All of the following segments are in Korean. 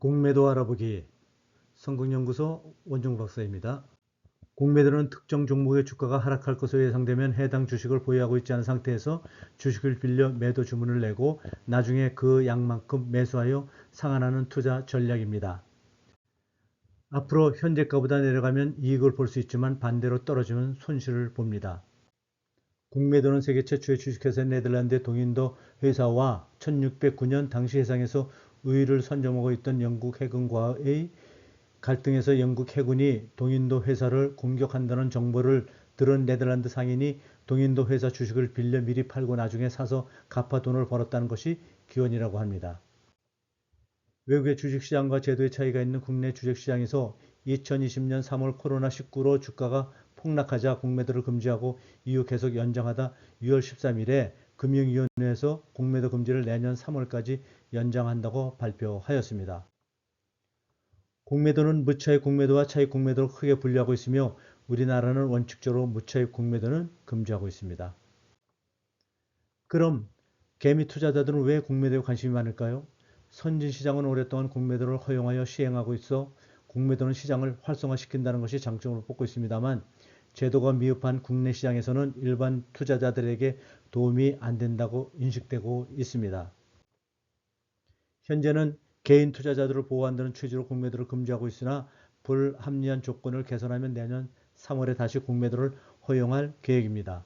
공매도 알아보기 성공연구소 원종 박사입니다. 공매도는 특정 종목의 주가가 하락할 것으로 예상되면 해당 주식을 보유하고 있지 않은 상태에서 주식을 빌려 매도 주문을 내고 나중에 그 양만큼 매수하여 상환하는 투자 전략입니다. 앞으로 현재가보다 내려가면 이익을 볼 수 있지만 반대로 떨어지면 손실을 봅니다. 공매도는 세계 최초의 주식회사 네덜란드 동인도 회사와 1609년 당시 해상에서 우위를 선점하고 있던 영국 해군과의 갈등에서 영국 해군이 동인도 회사를 공격한다는 정보를 들은 네덜란드 상인이 동인도 회사 주식을 빌려 미리 팔고 나중에 사서 갚아 돈을 벌었다는 것이 기원이라고 합니다. 외국의 주식시장과 제도의 차이가 있는 국내 주식시장에서 2020년 3월 코로나19로 주가가 폭락하자 공매도를 금지하고 이후 계속 연장하다 6월 13일에 금융위원회에서 공매도 금지를 내년 3월까지 연장한다고 발표하였습니다. 공매도는 무차익 공매도와 차익 공매도로 크게 분류하고 있으며 우리나라는 원칙적으로 무차익 공매도는 금지하고 있습니다. 그럼 개미 투자자들은 왜 공매도에 관심이 많을까요? 선진 시장은 오랫동안 공매도를 허용하여 시행하고 있어 공매도는 시장을 활성화시킨다는 것이 장점으로 뽑고 있습니다만 제도가 미흡한 국내 시장에서는 일반 투자자들에게 도움이 안 된다고 인식되고 있습니다. 현재는 개인 투자자들을 보호한다는 취지로 공매도를 금지하고 있으나 불합리한 조건을 개선하면 내년 3월에 다시 공매도를 허용할 계획입니다.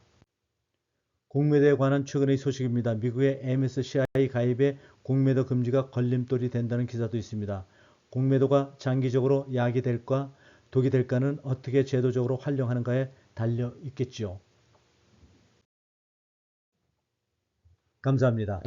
공매도에 관한 최근의 소식입니다. 미국의 MSCI 가입에 공매도 금지가 걸림돌이 된다는 기사도 있습니다. 공매도가 장기적으로 약이 될까 독이 될까는 어떻게 제도적으로 활용하는가에 달려 있겠지요. 감사합니다.